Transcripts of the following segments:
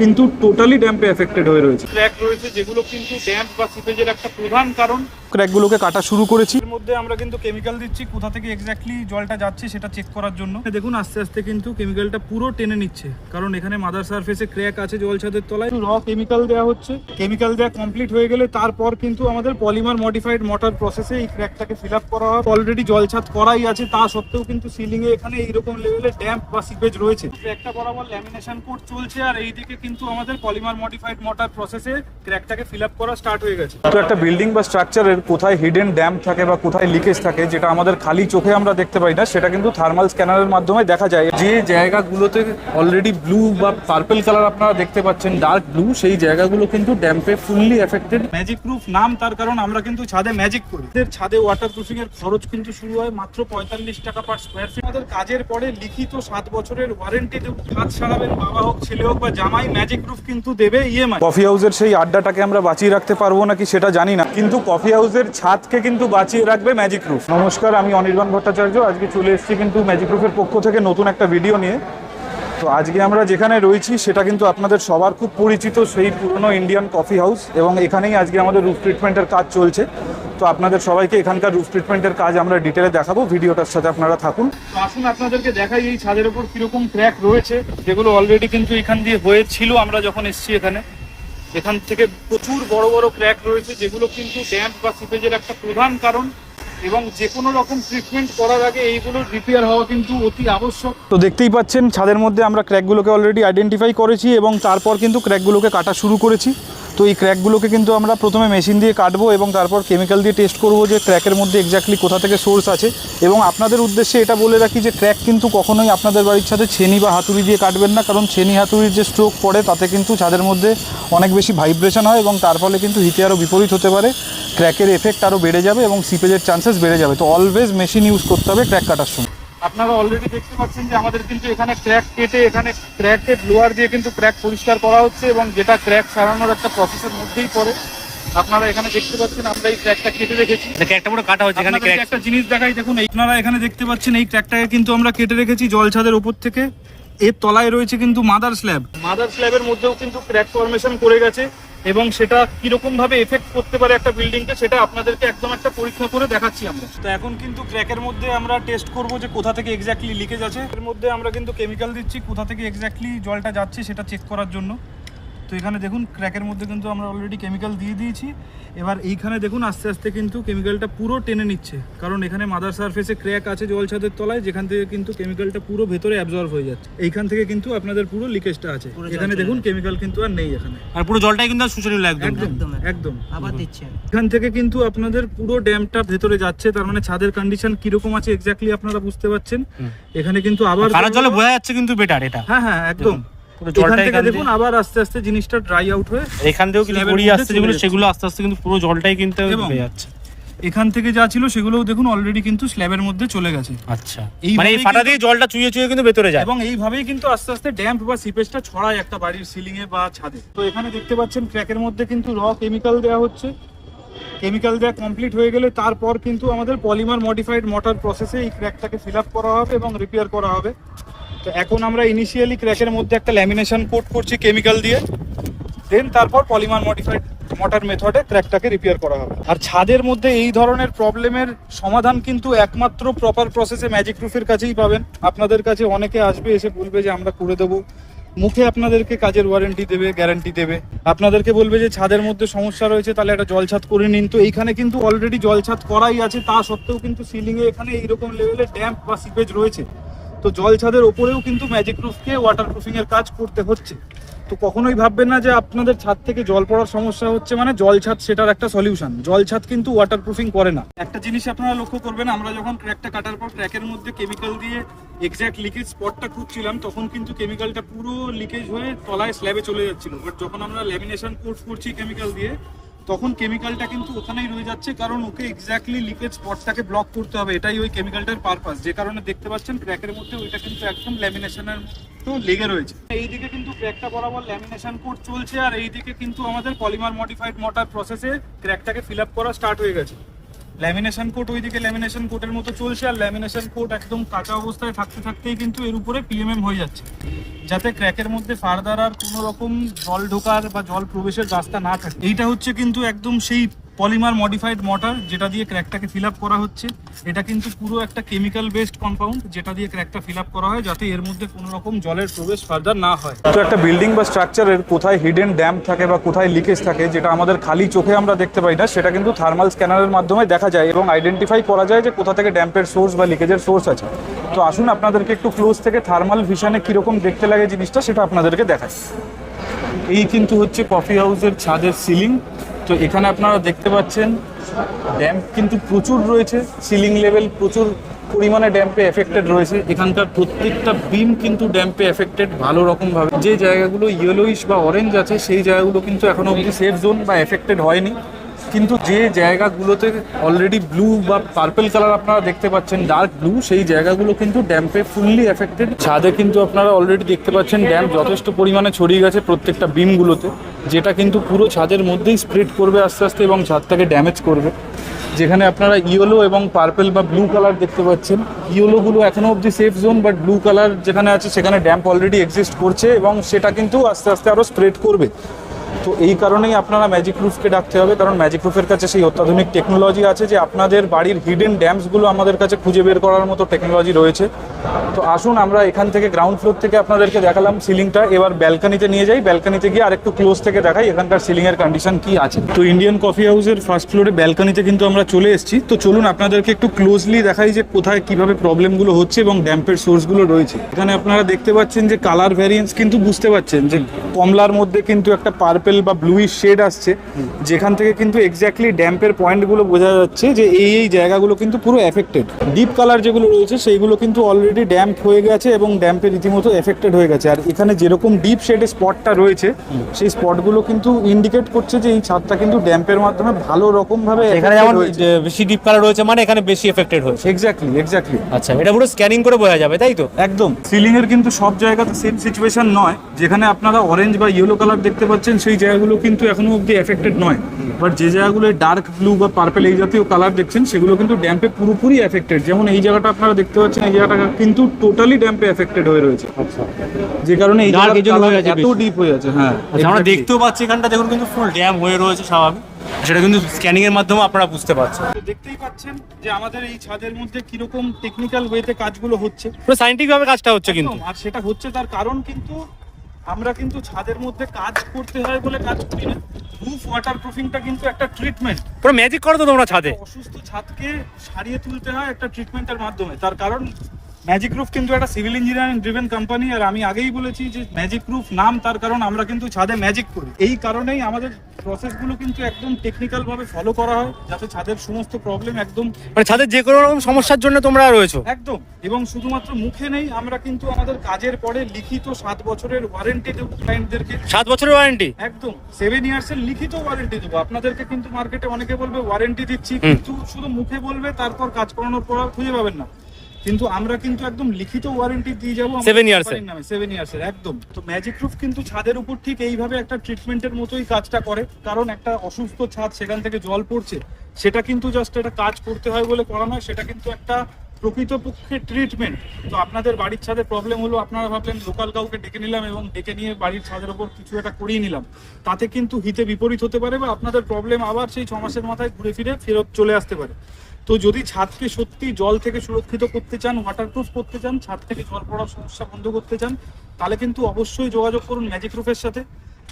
কিন্তু totally ড্যাম্পে affected হয়ে রয়েছে। ক্র্যাক রয়েছে যেগুলো কিন্তু ড্যাম্প বা সিপেজের একটা প্রধান কারণ। ক্র্যাকগুলোকে কাটা শুরু করেছি। এর মধ্যে আমরা কিন্তু কেমিক্যাল দিচ্ছি কোথা থেকে এক্স্যাক্টলি জলটা যাচ্ছে সেটা চেক করার জন্য। দেখুন আস্তে আস্তে কিন্তু কেমিক্যালটা পুরো টেনে নিচ্ছে কারণ এখানে মাদার সারফেসে ক্র্যাক আছে জল ছাদের তলায়। র কেমিক্যাল দেওয়া হচ্ছে। কেমিক্যাল দেওয়া কমপ্লিট হয়ে গেলে তারপর কিন্তু আমাদের পলিমার মডিফাইড মোটর প্রসেসে এই ক্র্যাকটাকে ফিল আপ করা হয়। অলরেডি জল ছাদ করাই আছে তা সত্ত্বেও কিন্তু সিলিং এ এখানে এইরকম লেভেলে ড্যাম্প বা সিপেজ রয়েছে। ক্র্যাকটা বরাবর ল্যামিনেশন কোড চলছে আর এইদিকে কিন্তু আমাদের পলিমার মডিফাইড মোটর প্রসেসে ক্র্যাকটাকে ফিল আপ করা স্টার্ট হয়ে গেছে। তো একটা বিল্ডিং বা স্ট্রাকচারের কোথায় হিডেন ড্যাম্প থাকে বা কোথায় লিকেজ থাকে যেটা আমাদের খালি চোখে আমরা দেখতে পাই না সেটা কিন্তু থার্মাল স্ক্যানারের মাধ্যমে দেখা যায়। যে জায়গাগুলোতে অলরেডি ব্লু বা পার্পল কালার আপনারা দেখতে পাচ্ছেন ডার্ক ব্লু সেই জায়গাগুলো কিন্তু ড্যাম্পে ফুললি এফেক্টেড ম্যাজিক প্রুফ নাম তার কারণ আমরা কিন্তু ছাদে ম্যাজিক করি। এদের ছাদে ওয়াটার প্রুফিং এর খরচ কিন্তু শুরু হয় মাত্র পঁয়তাল্লিশ টাকা পার স্কোয়ার ফিট আমাদের কাজের পরে লিখিত সাত বছরের ওয়ারেন্টি দেব। হাত সারাবেন বাবা হোক ছেলে হোক বা জামাই ম্যাজিক প্রুফ কিন্তু দেবে ইএমআই কফি হাউসের সেই আড্ডাটাকে আমরা বাঁচিয়ে রাখতে পারব নাকি সেটা জানি না। কিন্তু কফি হাউসের ছাদকে কিন্তু বাঁচিয়ে রাখবে ম্যাজিক প্রুফ নমস্কার, আমি অনির্বাণ ভট্টাচার্য। আজকে চলে এসেছি কিন্তু ম্যাজিক প্রুফের পক্ষ থেকে নতুন একটা ভিডিও নিয়ে। তো আজকে আমরা যেখানে রয়েছি, সেটা কিন্তু আপনাদের সবার খুব পরিচিত সেই পুরনো ইন্ডিয়ান কফি হাউস এবং এখানেই আজকে আমাদের রুফ ট্রিটমেন্টের কাজ চলছে। তো আপনাদের সবাইকে এখানকার রুফ ট্রিটমেন্টের কাজ আমরা ডিটেলে দেখাবো। ভিডিওটার সাথে আপনারা থাকুন। তো আসুন আপনাদেরকে দেখাই, এই ছাদের উপর কীরকম ক্র্যাক রয়েছে, যেগুলো অলরেডি কিন্তু এখান দিয়ে হয়েছিল। আমরা যখন এসছি এখানে, এখান থেকে প্রচুর বড় বড় ক্র্যাক রয়েছে, যেগুলো কিন্তু ড্যাম্প বা সিপেজের একটা প্রধান কারণ। এবং যে কোনো রকম ট্রিটমেন্ট করার আগে এইগুলো রিপেয়ার হওয়া কিন্তু অতি আবশ্যক। তো দেখতেই পাচ্ছেন, ছাদের মধ্যে আমরা ক্র্যাকগুলোকে অলরেডি আইডেন্টিফাই করেছি এবং তারপর কিন্তু ক্র্যাকগুলোকে কাটা শুরু করেছি। তো এই ক্র্যাকগুলোকে কিন্তু আমরা প্রথমে মেশিন দিয়ে কাটবো এবং তারপর কেমিক্যাল দিয়ে টেস্ট করব যে ক্র্যাকের মধ্যে এক্স্যাক্টলি কোথা থেকে সোর্স আছে। এবং আপনাদের উদ্দেশ্যে এটা বলে রাখি যে ক্র্যাক কিন্তু কখনোই আপনাদের বাড়ির ছাদে ছেনি বা হাতুড়ি দিয়ে কাটবেন না, কারণ ছেনি হাতুড়ির যে স্ট্রোক পড়ে তাতে কিন্তু ছাদের মধ্যে অনেক বেশি ভাইব্রেশন হয় এবং তার ফলে কিন্তু হিতে আরও বিপরীত হতে পারে। ক্র্যাকের এফেক্ট আরও বেড়ে যাবে এবং সিপেজের চান্সেস বেড়ে যাবে। তো অলওয়েজ মেশিন ইউজ করতে হবে ক্র্যাক কাটার সময়। আপনারা অলরেডি দেখতে পাচ্ছেন যে আমাদের কিন্তু এখানে ক্র্যাক কেটে এখানে ক্র্যাকের লোয়ার দিয়ে কিন্তু ক্র্যাক পরিষ্কার করা হচ্ছে এবং যেটা ক্র্যাক সারানোর একটা প্রসেসের মধ্যেই পড়ে। আপনারা এখানে দেখতে পাচ্ছেন আমরা এই ক্র্যাকটা কেটে রেখেছি। একটা পুরো কাটা হচ্ছে এখানে আপনাদেরকে একটা জিনিস দেখাই দেখুন আপনারা এখানে দেখতে পাচ্ছেন এই ক্র্যাকটাকে কিন্তু আমরা কেটে রেখেছি জল ছাদের উপর থেকে। এর তলায় রয়েছে কিন্তু মাদার স্ল্যাব মাদার স্ল্যাবের মধ্যেও কিন্তু ক্র্যাক ফরমেশন করে গেছে। এবং সেটা কীরকম ভাবে এফেক্ট করতে পারে একটা বিল্ডিংকে সেটা আপনাদেরকে একদম একটা পরীক্ষা করে দেখাচ্ছি আমরা। তো এখন কিন্তু ক্র্যাকের মধ্যে আমরা টেস্ট করব যে কোথা থেকে এক্স্যাক্টলি লিকেজ আছে। এর মধ্যে আমরা কিন্তু কেমিক্যাল দিচ্ছি, কোথা থেকে এক্স্যাক্টলি জলটা যাচ্ছে সেটা চেক করার জন্য। তো এখানে দেখুন ক্র্যাকের মধ্যে কিন্তু আমরা অলরেডি কেমিক্যাল দিয়ে দিয়েছি। এবার এইখানে দেখুন আস্তে আস্তে কিন্তু কেমিক্যালটা পুরো টেনে নিচ্ছে। কারণ এখানে মাদার সারফেসে ক্র্যাক আছে জল ছাদের তলায় যেখান থেকে কিন্তু কেমিক্যালটা পুরো ভেতরে অ্যাবজর্ব হয়ে যাচ্ছে। এইখান থেকে কিন্তু আপনাদের পুরো লিকেজটা আছে। এখানে দেখুন কেমিক্যাল কিন্তু আর নেই এখানে। আর পুরো জলটাই কিন্তু একদম। একদম আবার দিচ্ছে। এখান থেকে কিন্তু আপনাদের পুরো ড্যামটা ভেতরে যাচ্ছে তার মানে ছাদের কন্ডিশন কীরকম আছে এক্স্যাক্টলি আপনারা বুঝতে পারছেন। এখানে কিন্তু আবার জলে বোঝা যাচ্ছে কিন্তু বেটার এটা। হ্যাঁ হ্যাঁ একদম। পুরো এখান জলটা থেকে দেখুন আবার আস্তে আস্তে জিনিসটা ড্রাই আউট হয়ে এখান থেকেও কিছু গড়িয়ে আসছে যেগুলো সেগুলো আস্তে আস্তে কিন্তু পুরো জলটাই কিন্তু হয়ে যাচ্ছে। এখান থেকে যা ছিল সেগুলোও দেখুন অলরেডি কিন্তু স্ল্যাবের মধ্যে চলে গেছে। আচ্ছা। মানে এই ফাটা দিয়ে জলটা চুইয়ে চুইয়ে কিন্তু ভেতরে যায়। এবং এইভাবেই কিন্তু আস্তে আস্তে ড্যাম্প বা সিপেজটা ছড়ায় একটা বাড়ির সিলিং এ বা ছাদে। তো এখানে দেখতে পাচ্ছেন ক্র্যাকের মধ্যে কিন্তু র কেমিক্যাল দেওয়া হচ্ছে। কেমিক্যাল দেওয়া কমপ্লিট হয়ে গেলে তারপর কিন্তু আমাদের পলিমার মডিফাইড মোটর প্রসেসে এই ক্র্যাকটাকে ফিল আপ করা হবে এবং রিপেয়ার করা হবে। তো এখন আমরা ইনিশিয়ালি ক্র্যাকের মধ্যে একটা ল্যামিনেশন কোট করছি কেমিক্যাল দিয়ে। দেন তারপর পলিমার মডিফাইড মোটর মেথডে ক্র্যাকটাকে রিপেয়ার করা হবে। আর ছাদের মধ্যে এই ধরনের প্রবলেমের সমাধান কিন্তু একমাত্র প্রপার প্রসেসে ম্যাজিক প্রুফের কাছেই পাবেন। আপনাদের কাছে অনেকে আসবে এসে বলবে যে আমরা করে দেবো। মুখে আপনাদেরকে কাজের ওয়ারেন্টি দেবে গ্যারান্টি দেবে। আপনাদেরকে বলবে যে ছাদের মধ্যে সমস্যা রয়েছে, তাহলে একটা জলছাদ করে নিন। তো এইখানে কিন্তু অলরেডি জলছাদ করাই আছে। তা সত্ত্বেও কিন্তু সিলিংয়ে এখানে এইরকম লেভেলে ড্যাম্প বা সিপেজ রয়েছে। তো জল ছাদের ওপরেও কিন্তু ম্যাজিক প্রুফকে ওয়াটার প্রুফিং এর কাজ করতে হচ্ছে। তো কখনোই ভাববেন না যে আপনাদের ছাদ থেকে জল পড়ার সমস্যা হচ্ছে মানে জল ছাদ সেটার একটা সলিউশন জল ছাদ কিন্তু ওয়াটার প্রুফিং করে না। একটা জিনিস আপনারা লক্ষ্য করবেন, আমরা যখন ক্র্যাকটা কাটার পর ক্র্যাকের মধ্যে কেমিক্যাল দিয়ে এক্স্যাক্ট লিকেজ স্পটটা খুঁজছিলাম, তখন কিন্তু কেমিক্যালটা পুরো লিকেজ হয়ে তলায় স্ল্যাবে চলে যাচ্ছিল। বাট যখন আমরা ল্যামিনেশন কোর্স করছি কেমিক্যাল দিয়ে তখন কেমিক্যালটা কিন্তু ওখানেই রয়ে যাচ্ছে, কারণ ওকে এক্স্যাক্টলি লিকেজ স্পটটাকে ব্লক করতে হবে। এটাই ওই কেমিক্যালটার পারপাস যে কারণে দেখতে পাচ্ছেন ক্র্যাকের মধ্যে ওইটা কিন্তু একদম ল্যামিনেশনের তো লেগে রয়েছে। এইদিকে কিন্তু ক্র্যাকটা বরাবর ল্যামিনেশন কোড চলছে, আর এইদিকে কিন্তু আমাদের পলিমার মডিফাইড মোটার প্রসেসে ক্র্যাকটাকে ফিল আপ করা স্টার্ট হয়ে গেছে। ল্যামিনেশন কোট ওইদিকে ল্যামিনেশন কোটের মতো চলছে আর ল্যামিনেশন কোট একদম কাঁচা অবস্থায় থাকতে থাকতেই কিন্তু এর উপরে পিএমএম হয়ে যাচ্ছে। যাতে ক্র্যাকের মধ্যে ফার্দার আর কোনো রকম জল ঢোকার বা জল প্রবেশের রাস্তা না থাকে। এইটা হচ্ছে কিন্তু একদম সেই পলিমার মডিফাইড মটার যেটা দিয়ে ক্র্যাকটাকে ফিল আপ করা হচ্ছে। এটা কিন্তু পুরো একটা কেমিক্যাল বেসড কম্পাউন্ড যেটা দিয়ে ক্র্যাকটা ফিল করা হয় যাতে এর মধ্যে কোনো রকম জলের প্রবেশ ফার্দার না হয়। তো একটা বিল্ডিং বা স্ট্রাকচারের কোথায় হিডেন ড্যাম থাকে বা কোথায় লিকেজ থাকে যেটা আমাদের খালি চোখে আমরা দেখতে পাই না সেটা কিন্তু থার্মাল স্ক্যানারের মাধ্যমে দেখা যায় এবং আইডেন্টিফাই করা যায় যে কোথা থেকে ড্যাম্পের সোর্স বা লিকেজের সোর্স আছে। তো আসুন আপনাদেরকে একটু ক্লোজ থেকে থার্মাল ভিশনে কীরকম দেখতে লাগে জিনিসটা সেটা আপনাদেরকে দেখায় এই কিন্তু হচ্ছে কফি হাউসের ছাদের সিলিং তো এখানে আপনারা দেখতে পাচ্ছেন ড্যাম্প কিন্তু প্রচুর রয়েছে সিলিং লেভেল প্রচুর পরিমাণে ড্যাম্পে এফেক্টেড রয়েছে। এখানকার প্রত্যেকটা বিম কিন্তু ড্যাম্পে এফেক্টেড ভালো রকমভাবে। যে জায়গাগুলো ইয়েলোইশ বা অরেঞ্জ আছে, সেই জায়গাগুলো কিন্তু এখনও অবধি সেফ জোন বা এফেক্টেড হয়নি। কিন্তু যে জায়গাগুলোতে অলরেডি ব্লু বা পার্পল কালার আপনারা দেখতে পাচ্ছেন ডার্ক ব্লু সেই জায়গাগুলো কিন্তু ড্যাম্পে ফুললি এফেক্টেড ছাদে কিন্তু আপনারা অলরেডি দেখতে পাচ্ছেন ড্যাম্প যথেষ্ট পরিমাণে ছড়িয়ে গেছে প্রত্যেকটা বিমগুলোতে যেটা কিন্তু পুরো ছাদের মধ্যেই স্প্রেড করবে আস্তে আস্তে এবং ছাদটাকে ড্যামেজ করবে। যেখানে আপনারা ইয়েলো এবং পার্পেল বা ব্লু কালার দেখতে পাচ্ছেন। ইয়েলোগুলো এখনও অবধি safe zone but blue colour যেখানে আছে, সেখানে ড্যাম্প অলরেডি এক্সিস্ট করছে এবং সেটা কিন্তু আস্তে আস্তে আরও স্প্রেড করবে। তো এই কারণেই আপনারা ম্যাজিক রুফকে ডাকতে হবে, কারণ ম্যাজিক রুফের কাছে সেই অত্যাধুনিক টেকনোলজি আছে যে আপনাদের বাড়ির হিডেন ড্যামসগুলো আমাদের কাছে খুঁজে বের করার মতো টেকনোলজি রয়েছে। তো আসুন আমরা এখান থেকে গ্রাউন্ড ফ্লোর থেকে আপনাদেরকে দেখালাম সিলিংটা এবার ব্যালকানিতে নিয়ে যাই। ব্যালকানিতে গিয়ে আরেকটু ক্লোজ থেকে দেখাই এখানকার সিলিংয়ের কন্ডিশন কি আছে। তো ইন্ডিয়ান কফি হাউসের ফার্স্ট ফ্লোরে ব্যালকানিতে কিন্তু আমরা চলে এসেছি। তো চলুন আপনাদেরকে একটু ক্লোজলি দেখাই যে কোথায় কীভাবে প্রবলেমগুলো হচ্ছে এবং ড্যাম্পের সোর্সগুলো রয়েছে। এখানে আপনারা দেখতে পাচ্ছেন যে কালার ভ্যারিয়েন্স কিন্তু বুঝতে পাচ্ছেন যে কমলার মধ্যে কিন্তু একটা পার্পেল বা ব্লুইশ শেড আসছে যেখান থেকে কিন্তু এক্স্যাক্টলি ড্যাম্পের পয়েন্টগুলো বোঝা যাচ্ছে যে এই এই জায়গাগুলো কিন্তু পুরো এফেক্টেড ডিপ কালার যেগুলো রয়েছে সেইগুলো কিন্তু অলরেডি ড্যাম্প হয়ে গেছে এবং ড্যাম্পে রীতিমতো এফেক্টেড হয়ে গেছে। আর এখানে যেরকম ডিপ শেডে স্পটটা রয়েছে সেই স্পটগুলো কিন্তু ইন্ডিকেট করছে যে এই ছাদটা কিন্তু ড্যাম্পের মাধ্যমে ভালো রকমভাবে এখানে যেমন বেশি ডিপ কালার রয়েছে মানে এখানে বেশি এফেক্টেড হয়েছে। এক্স্যাক্টলি এক্স্যাক্টলি আচ্ছা এটা পুরো স্ক্যানিং করে বোঝা যাবে তাই তো? একদম। সিলিং এর কিন্তু সব জায়গাতে সেম সিচুয়েশন নয়। যেখানে আপনারা অরেঞ্জ বা ইয়েলো কালার দেখতে পাচ্ছেন সেই জায়গাগুলো কিন্তু এখনও অবধি এফেক্টেড নয়। বাট যে জায়গাগুলো ডার্ক ব্লু বা পার্পল এই জাতীয় কালার দেখছেন সেগুলো কিন্তু ড্যাম্পে পুরোপুরি এফেক্টেড যেমন এই জায়গাটা আপনারা দেখতে পাচ্ছেন এই জায়গাটা কিন্তু টোটালি ড্যাম্পে এফেক্টেড হয়ে রয়েছে। যে কারণে এই এই জন্য হয়ে গেছে এত ডিপ হয়ে আছে হ্যাঁ। আচ্ছা আমরা দেখতেও পাচ্ছি এখানটা দেখুন কিন্তু ফুল ড্যাম হয়ে রয়েছে স্বাভাবিক। সেটা কিন্তু স্ক্যানিং এর মাধ্যমে আপনারা বুঝতে পারছেন। দেখতেই পাচ্ছেন যে আমাদের এই ছাদের মধ্যে কীরকম টেকনিক্যাল ওয়েতে কাজগুলো হচ্ছে। পুরো সাইন্টিফিক ভাবে কাজটা হচ্ছে কিন্তু। আর সেটা হচ্ছে তার কারণ কিন্তু আমরা কিন্তু ছাদের মধ্যে কাজ করতে হয় বলে কাজ করি না। রুফ ওয়াটার প্রুফিংটা কিন্তু একটা ট্রিটমেন্ট পুরো ম্যাজিক করে তো তোমরা ছাদে। অসুস্থ ছাদকে সারিয়ে তুলতে হয় একটা ট্রিটমেন্টের মাধ্যমে। তার কারণ ম্যাজিক রুফ কিন্তু একটা সিভিল ইঞ্জিনিয়ারিং ড্রিভেন কোম্পানি আর আমি আগেই বলেছি যে ম্যাজিক রুফ নাম তার কারণ আমরা কিন্তু ছাদে ম্যাজিক করি। এই কারণেই আমাদের প্রসেসগুলো কিন্তু একদম টেকনিক্যাল ভাবে ফলো করা হয় যাতে ছাদের সমস্ত প্রবলেম একদম মানে ছাদের যে কোনো রকম সমস্যার জন্য তোমরা রয়েছো। একদম। এবং শুধুমাত্র মুখে নেই আমরা কিন্তু আমাদের কাজের পরে লিখিত সাত বছরের ওয়ারেন্টি দেবো ক্লায়েন্টদেরকে সাত বছরের ওয়ারেন্টি একদম। সেভেন ইয়ার্স এর লিখিত ওয়ারেন্টি দেবো। আপনাদেরকে কিন্তু মার্কেটে অনেকে বলবে ওয়ারেন্টি দিচ্ছি কিন্তু শুধু মুখে বলবে তারপর কাজ করানোর পর খুঁজে পাবেন না। কিন্তু আমরা কিন্তু একদম লিখিত ওয়ারেন্টি দিয়ে যাব সেভেন ইয়ার্স এর। নামে সেভেন ইয়ার্স এর একদম তো ম্যাজিক রুফ কিন্তু ছাদের উপর ঠিক এইভাবে একটা ট্রিটমেন্টের মতোই কাজটা করে কারণ একটা অসুস্থ ছাদ সেখান থেকে জল পড়ছে সেটা কিন্তু জাস্ট একটা কাজ করতে হয় বলে করা নয় সেটা কিন্তু একটা প্রকৃতপক্ষে ট্রিটমেন্ট তো আপনাদের বাড়ির ছাদে প্রবলেম হলো, আপনারা ভাবলেন লোকাল কাউকে ডেকে নিলাম এবং ডেকে নিয়ে বাড়ির ছাদের ওপর কিছু একটা করিয়ে নিলাম। তাতে কিন্তু হিতে বিপরীত হতে পারে বা আপনাদের প্রবলেম আবার সেই ছ মাসের মাথায় ঘুরে ফিরে ফেরত চলে আসতে পারে। তো যদি ছাদকে সত্যি জল থেকে সুরক্ষিত করতে চান ওয়াটারপ্রুফ করতে চান, ছাদ থেকে জল পড়ার সমস্যা বন্ধ করতে চান, তাহলে কিন্তু অবশ্যই যোগাযোগ করুন ম্যাজিক রুফের সাথে।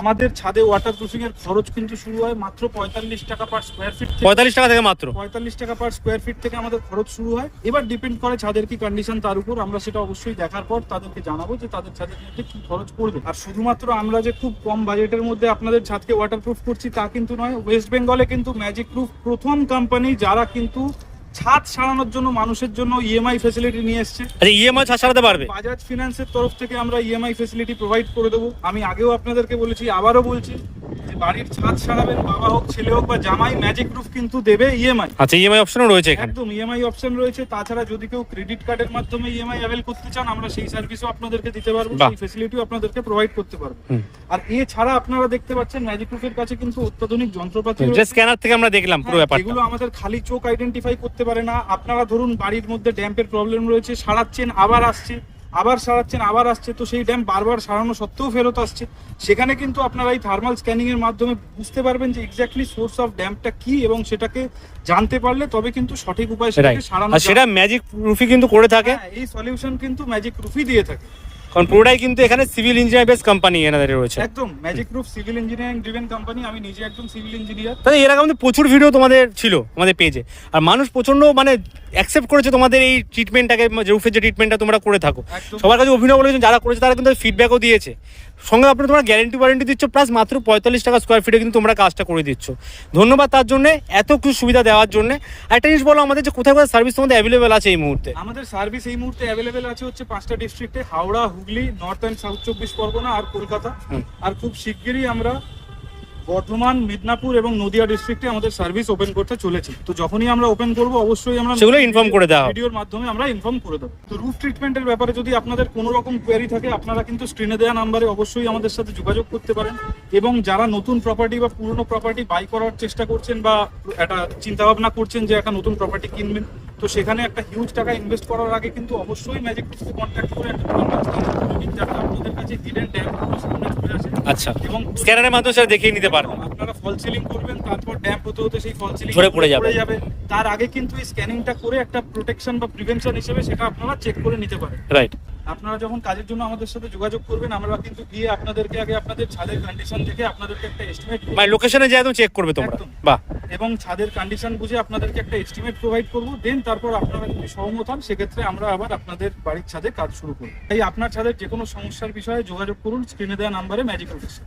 আমাদের ছাদে ওয়াটার প্রুফিং এর খরচ কিন্তু শুরু হয় মাত্র পঁয়তাল্লিশ টাকা পার স্কোয়ার ফিট পঁয়তাল্লিশ টাকা থেকে মাত্র? পঁয়তাল্লিশ টাকা পার স্কোয়ার ফিট থেকে আমাদের খরচ শুরু হয়। এবার ডিপেন্ড করে ছাদের কি কন্ডিশন তার উপর আমরা সেটা অবশ্যই দেখার পর তাদেরকে জানাব যে তাদের ছাদের মধ্যে কি খরচ পড়বে। আর শুধুমাত্র আমরা যে খুব কম বাজেটের মধ্যে আপনাদের ছাদকে ওয়াটারপ্রুফ করছি তা কিন্তু নয় ওয়েস্ট বেঙ্গলে কিন্তু ম্যাজিক প্রুফ প্রথম কোম্পানি যারা কিন্তু ছাদ সারানোর জন্য মানুষের জন্য ইএমআই ফেসিলিটি নিয়ে এসছে। আচ্ছা ইএমআই ছাদ সারাতে পারবে? বাজাজ ফিনান্সের তরফ থেকে আমরা ইএমআই ফেসিলিটি প্রোভাইড করে দেবো। আমি আগেও আপনাদেরকে বলেছি আবারও বলছি বাড়ির ছাদ সারাবেন বাবা হোক ছেলে হোক বা জামাই ম্যাজিক প্রুফ কিন্তু দেবে ইএমআই আচ্ছা ইএমআই অপশনও রয়েছে এখানে। একদম ইএমআই অপশন রয়েছে। তাছাড়া যদি কেউ ক্রেডিট কার্ডের মাধ্যমে ইএমআই অ্যাভেল করতে চান আমরা সেই সার্ভিসও আপনাদেরকে দিতে পারব। সেই ফেসিলিটিও আপনাদেরকে প্রোভাইড করতে পারব। আর এছাড়া আপনারা দেখতে পাচ্ছেন ম্যাজিক প্রুফের কাছে কিন্তু অত্যাধুনিক যন্ত্রপাতি যে। স্ক্যানার থেকে আমরা দেখলাম পুরো হ্যাঁ, ব্যাপারটা। যেগুলো আমাদের খালি চোখ আইডেন্টিফাই করতে পারে না। আপনারা ধরুন বাড়ির মধ্যে ড্যাম্পের প্রবলেম রয়েছে সারাচ্ছেন আবার আসছে। আবার সারাচ্ছেন আবার আসছে। তো সেই ড্যাম বারবার সারানো সত্ত্বেও ফেরত আসছে। সেখানে কিন্তু আপনারা এই থার্মাল স্ক্যানিং এর মাধ্যমে বুঝতে পারবেন যে এক্স্যাক্টলি সোর্স অফ ড্যামটা কি এবং সেটাকে জানতে পারলে তবে কিন্তু সঠিক উপায় সেটাকে সারানো সেটা ম্যাজিক প্রুফই কিন্তু করে থাকে। হ্যাঁ, এই সলিউশন কিন্তু ম্যাজিক প্রুফই দিয়ে থাকে। কারণ পুরোটাই কিন্তু এখানে সিভিল ইঞ্জিনিয়ার বেস কোম্পানি এনাদের রয়েছে। একদম magic proof civil engineering driven company আমি নিজে একদম সিভিল ইঞ্জিনিয়ার তাহলে এর আগে আমাদের প্রচুর ভিডিও তোমাদের ছিল আমাদের পেজে আর মানুষ প্রচণ্ড মানে অ্যাকসেপ্ট করেছে তোমাদের এই ট্রিটমেন্টটাকে রুফের যে ট্রিটমেন্টটা তোমরা করে থাকো। সবার কাছে অভিনয় বলেছেন যারা করেছে তারা কিন্তু ফিডব্যাকও দিয়েছে। সঙ্গে আপনার তোমরা গ্যারেন্টি ওয়ারেন্টি দিচ্ছ প্লাস মাত্র পঁয়তাল্লিশ টাকা স্কোয়ার ফিটে কিন্তু তোমরা কাজটা করে দিচ্ছ। ধন্যবাদ তার জন্য এত কিছু সুবিধা দেওয়ার জন্য। একটা জিনিস বলো আমাদের যে কোথায় কোথায় সার্ভিস তোমাদের অ্যাভেলেবেল আছে এই মুহূর্তে? আমাদের সার্ভিস এই মুহূর্তে অ্যাভেলেবেল আছে হচ্ছে পাঁচটা ডিস্ট্রিক্টে Howrah Hooghly north and south চব্বিশ পরগনা আর কলকাতা। আর খুব শিগগিরই আমরা বর্ধমান মিদনাপুর এবং নদিয়া ডিস্ট্রিক্টে আমাদের সার্ভিস ওপেন করতে চলেছে। তো যখনই আমরা ওপেন করব অবশ্যই আমরা সেগুলো ইনফর্ম করে দেওয়া ভিডিওর মাধ্যমে আমরা ইনফর্ম করে দেবো। তো রুফ ট্রিটমেন্টের ব্যাপারে যদি আপনাদের কোনো রকম কোয়ারি থাকে আপনারা কিন্তু স্ক্রিনে দেওয়া নাম্বারে অবশ্যই আমাদের সাথে যোগাযোগ করতে পারেন। এবং যারা নতুন প্রপার্টি বা পুরনো প্রপার্টি বাই করার চেষ্টা করছেন বা একটা চিন্তা ভাবনা করছেন যে একটা নতুন প্রপার্টি কিনবেন তো সেখানে একটা হিউজ টাকা ইনভেস্ট করার আগে কিন্তু অবশ্যই ম্যাজিক টুসকে কন্ট্যাক্ট করে একটা নিন যাতে আপনাদের কাছে হিডেন ড্যামগুলো সামনে চলে আসে। আচ্ছা। এবং স্ক্যানারের মাধ্যমে সেটা দেখিয়ে নিতে পারবেন। আপনারা ফল সিলিং করবেন তারপর ড্যাম্প হতে হতে সেই ফল সিলিং ঝরে পড়ে। যাবে। তার আগে কিন্তু এই স্ক্যানিংটা করে একটা প্রোটেকশন বা প্রিভেনশন হিসেবে সেটা আপনারা চেক করে নিতে পারেন। রাইট আপনারা যখন কাজের জন্য আমাদের সাথে যোগাযোগ করবেন আমরা কিন্তু গিয়ে আপনাদেরকে আগে আপনাদের ছাদের কন্ডিশন দেখে আপনাদেরকে একটা এস্টিমেট মানে লোকেশনে যাই চেক করবে তোমরা। বাহ। এবং ছাদের কন্ডিশন বুঝে আপনাদেরকে একটা এস্টিমেট প্রোভাইড করব দেন তারপর আপনারা যদি সহমত হন সেক্ষেত্রে আমরা আবার আপনাদের বাড়ির ছাদে কাজ শুরু করব। তাই আপনার ছাদের যে কোনো সমস্যার বিষয়ে যোগাযোগ করুন স্ক্রিনে দেওয়া নাম্বারে ম্যাজিক অফিসে